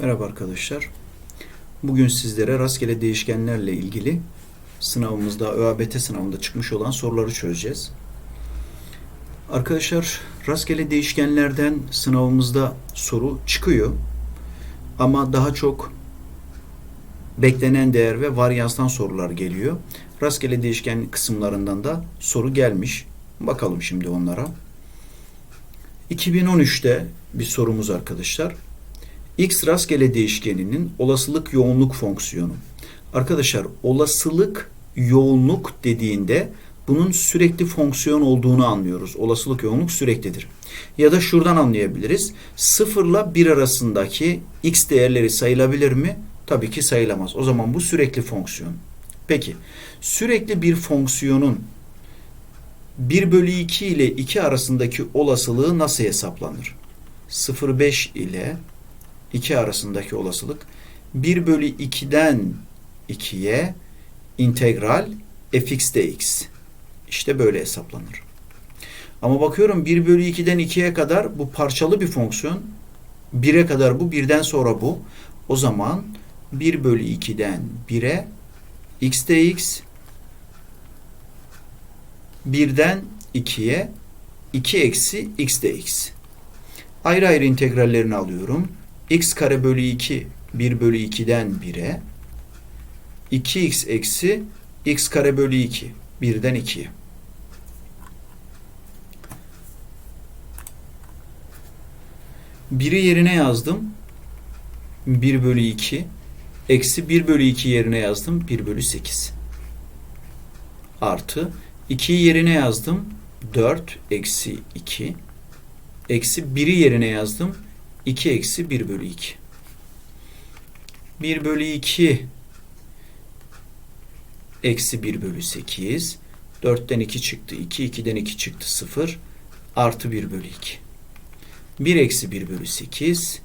Merhaba arkadaşlar. Bugün sizlere rastgele değişkenlerle ilgili sınavımızda, ÖABT sınavında çıkmış olan soruları çözeceğiz. Arkadaşlar rastgele değişkenlerden sınavımızda soru çıkıyor. Ama daha çok beklenen değer ve varyanstan sorular geliyor. Rastgele değişken kısımlarından da soru gelmiş. Bakalım şimdi onlara. 2013'te bir sorumuz arkadaşlar. X rastgele değişkeninin olasılık yoğunluk fonksiyonu. Arkadaşlar olasılık yoğunluk dediğinde bunun sürekli fonksiyon olduğunu anlıyoruz. Olasılık yoğunluk süreklidir. Ya da şuradan anlayabiliriz. 0 ile 1 arasındaki x değerleri sayılabilir mi? Tabii ki sayılamaz. O zaman bu sürekli fonksiyon. Peki sürekli bir fonksiyonun 1 bölü 2 ile 2 arasındaki olasılığı nasıl hesaplanır? 0,5 ile 2 arasındaki olasılık 1 bölü 2'den 2'ye integral fx dx. İşte böyle hesaplanır. Ama bakıyorum 1 bölü 2'den 2'ye kadar bu parçalı bir fonksiyon. 1'e kadar bu, 1'den sonra bu. O zaman 1 bölü 2'den 1'e x dx 1'den 2'ye 2 eksi x dx. Ayrı ayrı integrallerini alıyorum. X kare bölü 2 1 bölü 2'den 1'e 2x eksi x kare bölü 2 1'den 2'ye. Biri yerine yazdım. 1 bölü 2 eksi 1 bölü 2 yerine yazdım. 1 bölü 8 artı 2'yi yerine yazdım. 4 eksi 2 eksi 1'i yerine yazdım. 2 eksi 1 bölü 2. 1 bölü 2 eksi 1 bölü 8. 4'ten 2 çıktı. 2, 2'den 2 çıktı 0. Artı 1 bölü 2. 1 eksi 1 bölü 8.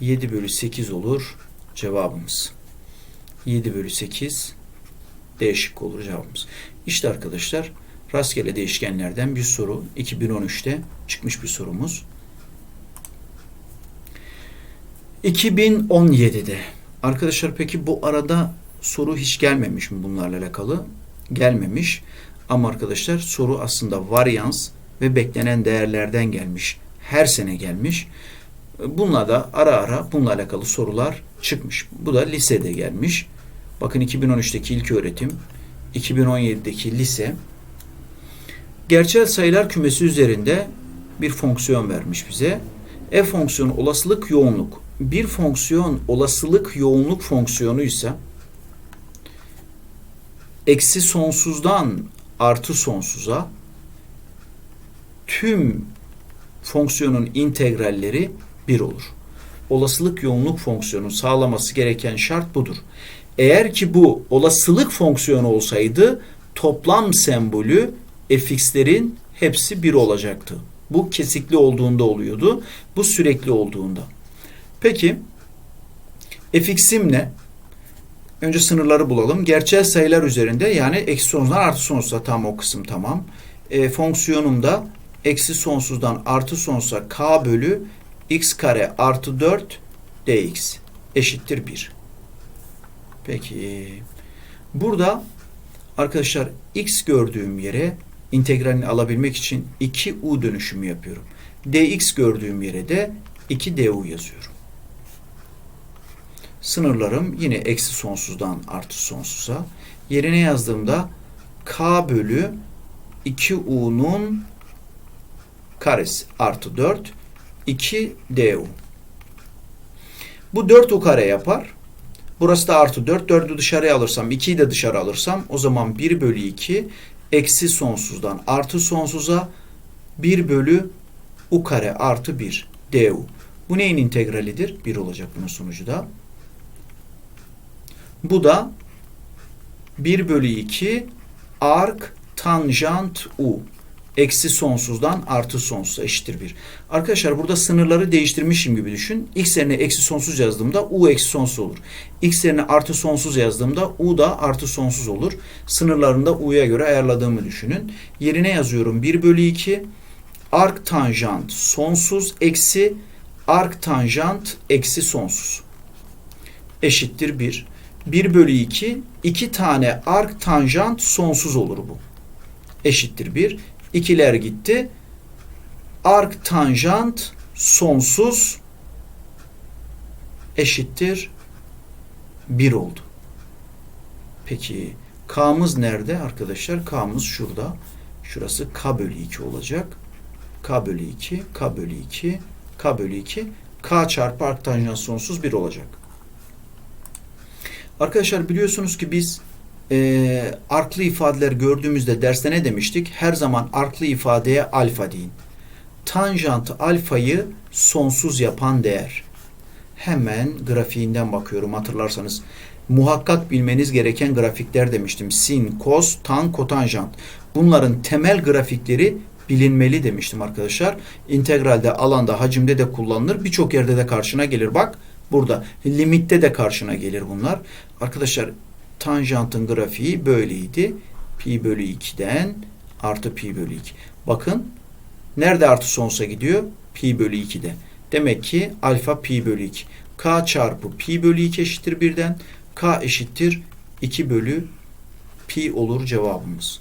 7 bölü 8 olur cevabımız. 7 bölü 8 değişik olur cevabımız. İşte arkadaşlar rastgele değişkenlerden bir soru 2013'te çıkmış bir sorumuz. 2017'de arkadaşlar peki bu arada soru hiç gelmemiş mi bunlarla alakalı? Gelmemiş. Ama arkadaşlar soru aslında varyans ve beklenen değerlerden gelmiş. Her sene gelmiş. Bununla da ara ara bununla alakalı sorular çıkmış. Bu da lisede gelmiş. Bakın 2013'teki ilk öğretim, 2017'deki lise. Gerçel sayılar kümesi üzerinde bir fonksiyon vermiş bize. F fonksiyonu olasılık yoğunluk. Bir fonksiyon olasılık yoğunluk fonksiyonu ise eksi sonsuzdan artı sonsuza tüm fonksiyonun integralleri 1 olur. Olasılık yoğunluk fonksiyonu sağlaması gereken şart budur. Eğer ki bu olasılık fonksiyonu olsaydı toplam sembolü fx'lerin hepsi 1 olacaktı. Bu kesikli olduğunda oluyordu. Bu sürekli olduğunda. Peki fx'im ne? Önce sınırları bulalım. Gerçel sayılar üzerinde yani eksi sonsuzdan artı sonsuza tam o kısım tamam. E, fonksiyonumda eksi sonsuzdan artı sonsuza k bölü x kare artı 4 dx eşittir 1. Peki. Burada arkadaşlar x gördüğüm yere integralini alabilmek için 2u dönüşümü yapıyorum. dx gördüğüm yere de 2du yazıyorum. Sınırlarım yine eksi sonsuzdan artı sonsuza. Yerine yazdığımda k bölü 2u'nun karesi artı 4 2 du. Bu 4u kare yapar. Burası da artı 4. 4'ü dışarıya alırsam 2'yi de dışarı alırsam o zaman 1 bölü 2 eksi sonsuzdan artı sonsuza 1 bölü u kare artı 1 du. Bu neyin integralidir? 1 olacak bunun sonucu da. Bu da 1 bölü 2 ark tanjant u. Eksi sonsuzdan artı sonsuza eşittir 1. Arkadaşlar burada sınırları değiştirmişim gibi düşün. X yerine eksi sonsuz yazdığımda u eksi sonsuz olur. X yerine artı sonsuz yazdığımda u da artı sonsuz olur. Sınırlarını da u'ya göre ayarladığımı düşünün. Yerine yazıyorum 1 bölü 2 ark tanjant sonsuz eksi ark tanjant eksi sonsuz. eşittir 1. 1 bölü 2. 2 tane ark tanjant sonsuz olur bu. Eşittir 1. İkiler gitti. Ark tanjant sonsuz eşittir 1 oldu. Peki K'mız nerede arkadaşlar? K'mız şurada. Şurası K bölü 2 olacak. K bölü 2, K bölü 2, K bölü 2. K çarpı arc tanjant sonsuz 1 olacak. Arkadaşlar biliyorsunuz ki biz e, arklı ifadeler gördüğümüzde derste ne demiştik? Her zaman arklı ifadeye alfa deyin. Tanjant alfayı sonsuz yapan değer. Hemen grafiğinden bakıyorum hatırlarsanız. Muhakkak bilmeniz gereken grafikler demiştim. Sin, kos, tan, kotanjant. Bunların temel grafikleri bilinmeli demiştim arkadaşlar. İntegralde, alanda, hacimde de kullanılır. Birçok yerde de karşına gelir. Bak burada limitte de karşına gelir bunlar. Arkadaşlar tanjantın grafiği böyleydi. Pi bölü 2'den artı pi bölü 2. Bakın nerede artı sonsuza gidiyor? Pi bölü 2'de. Demek ki alfa pi bölü 2. K çarpı pi bölü 2 eşittir 1'den. K eşittir 2 bölü pi olur cevabımız.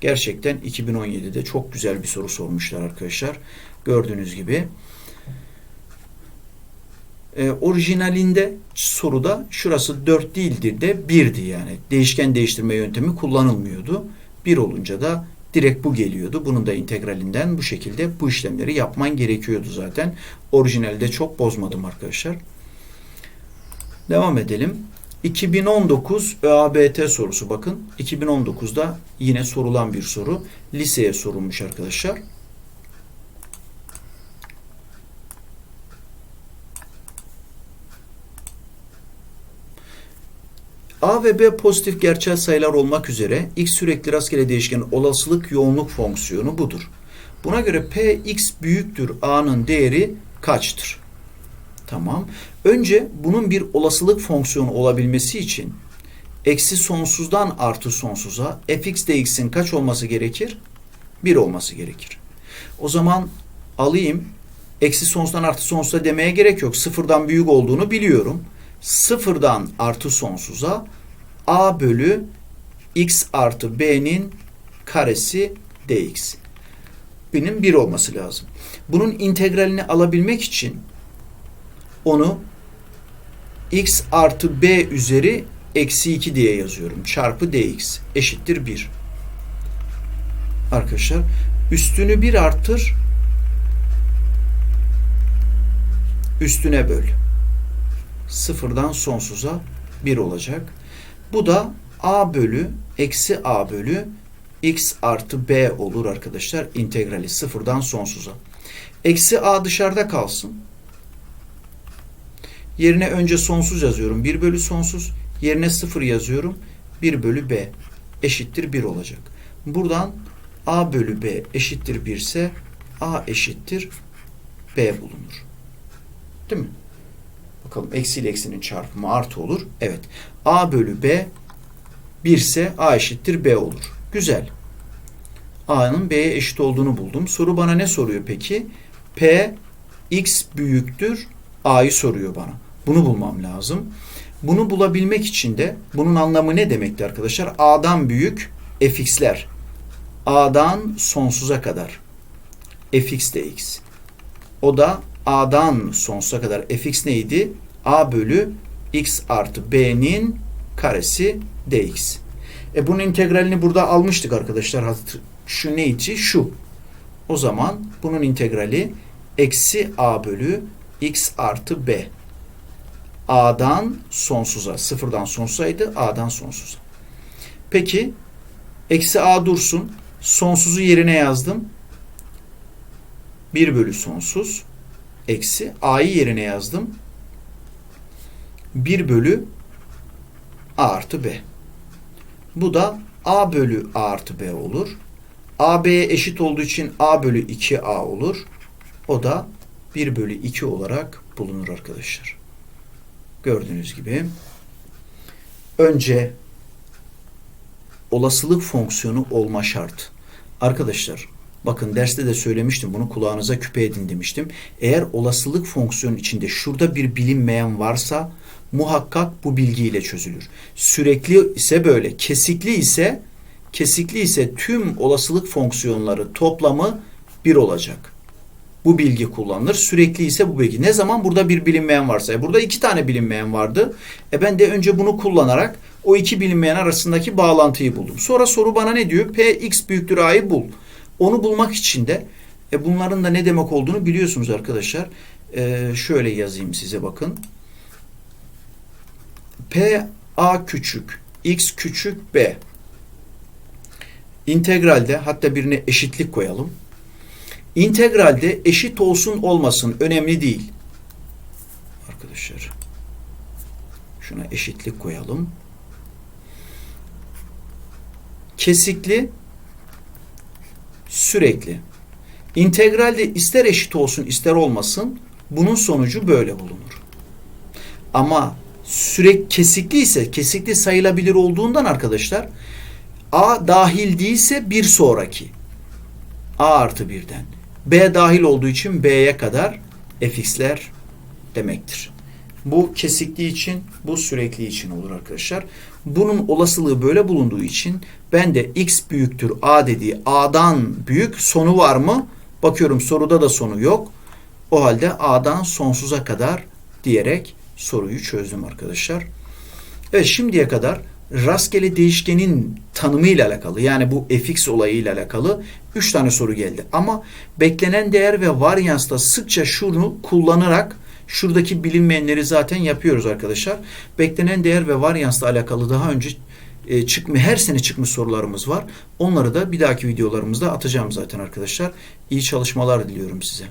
Gerçekten 2017'de çok güzel bir soru sormuşlar arkadaşlar. Gördüğünüz gibi. E, orijinalinde soruda şurası 4 değildir de 1'di yani. Değişken değiştirme yöntemi kullanılmıyordu. 1 olunca da direkt bu geliyordu. Bunun da integralinden bu şekilde bu işlemleri yapman gerekiyordu zaten. Orijinalde çok bozmadım arkadaşlar. Devam edelim. 2019 ÖABT sorusu bakın. 2019'da yine sorulan bir soru. Liseye sorulmuş arkadaşlar. A ve B pozitif gerçel sayılar olmak üzere x sürekli rastgele değişken olasılık yoğunluk fonksiyonu budur. Buna göre p x büyüktür a'nın değeri kaçtır? Tamam. Önce bunun bir olasılık fonksiyonu olabilmesi için eksi sonsuzdan artı sonsuza fx dx'in kaç olması gerekir? 1 olması gerekir. O zaman alayım eksi sonsuzdan artı sonsuza demeye gerek yok. Sıfırdan büyük olduğunu biliyorum. Sıfırdan artı sonsuza a bölü x artı b'nin karesi dx. Benim 1 olması lazım. Bunun integralini alabilmek için onu x artı b üzeri eksi 2 diye yazıyorum. Çarpı dx eşittir 1. Arkadaşlar üstünü 1 artır üstüne böl. Sıfırdan sonsuza 1 olacak. Bu da a bölü eksi a bölü x artı b olur arkadaşlar. integrali sıfırdan sonsuza. Eksi a dışarıda kalsın. Yerine önce sonsuz yazıyorum. 1 bölü sonsuz. Yerine 0 yazıyorum. 1 bölü b eşittir 1 olacak. Buradan a bölü b eşittir 1 ise a eşittir b bulunur. Değil mi? Bakalım eksi ile eksinin çarpımı artı olur. Evet. a bölü b 1 ise a eşittir b olur. Güzel. a'nın b'ye eşit olduğunu buldum. Soru bana ne soruyor peki? p x büyüktür a'yı soruyor bana. Bunu bulmam lazım. Bunu bulabilmek için de bunun anlamı ne demekti arkadaşlar? A'dan büyük fx'ler. A'dan sonsuza kadar fx de x. O da A'dan sonsuza kadar fx neydi? A bölü x artı b'nin karesi dx. E bunun integralini burada almıştık arkadaşlar. Şu neydi? Şu. O zaman bunun integrali eksi a bölü x artı b. A'dan sonsuza. Sıfırdan sonsuzaydı. A'dan sonsuza. Peki eksi A dursun. Sonsuzu yerine yazdım. 1 bölü sonsuz. Eksi A'yı yerine yazdım. 1 bölü A artı B. Bu da A bölü A artı B olur. A B'ye eşit olduğu için A bölü 2A olur. O da 1 bölü 2 olarak bulunur arkadaşlar. Gördüğünüz gibi önce olasılık fonksiyonu olma şart. Arkadaşlar Bakın derste de söylemiştim bunu kulağınıza küpe edin demiştim. Eğer olasılık fonksiyonu içinde şurada bir bilinmeyen varsa muhakkak bu bilgiyle çözülür. Sürekli ise böyle, kesikli ise kesikli ise tüm olasılık fonksiyonları toplamı bir olacak. Bu bilgi kullanılır. Sürekli ise bu bilgi. Ne zaman burada bir bilinmeyen varsa. E burada iki tane bilinmeyen vardı. E ben de önce bunu kullanarak o iki bilinmeyen arasındaki bağlantıyı buldum. Sonra soru bana ne diyor? P x büyüktür a'yı bul. Onu bulmak için de e bunların da ne demek olduğunu biliyorsunuz arkadaşlar. E şöyle yazayım size bakın. P a küçük, x küçük b. İntegralde hatta birine eşitlik koyalım. İntegralde eşit olsun olmasın önemli değil. Arkadaşlar şuna eşitlik koyalım. Kesikli sürekli. İntegralde ister eşit olsun ister olmasın bunun sonucu böyle bulunur. Ama sürekli kesikli ise kesikli sayılabilir olduğundan arkadaşlar A dahil değilse bir sonraki. A artı birden. B dahil olduğu için B'ye kadar fx'ler demektir. Bu kesikli için, bu sürekli için olur arkadaşlar. Bunun olasılığı böyle bulunduğu için ben de x büyüktür a dediği a'dan büyük sonu var mı? Bakıyorum soruda da sonu yok. O halde a'dan sonsuza kadar diyerek soruyu çözdüm arkadaşlar. Evet şimdiye kadar rastgele değişkenin tanımıyla alakalı yani bu fx olayıyla alakalı 3 tane soru geldi. Ama beklenen değer ve varyansta sıkça şunu kullanarak şuradaki bilinmeyenleri zaten yapıyoruz arkadaşlar. Beklenen değer ve varyansla alakalı daha önce e, çıkma her sene çıkmış sorularımız var. Onları da bir dahaki videolarımızda atacağım zaten arkadaşlar. İyi çalışmalar diliyorum size.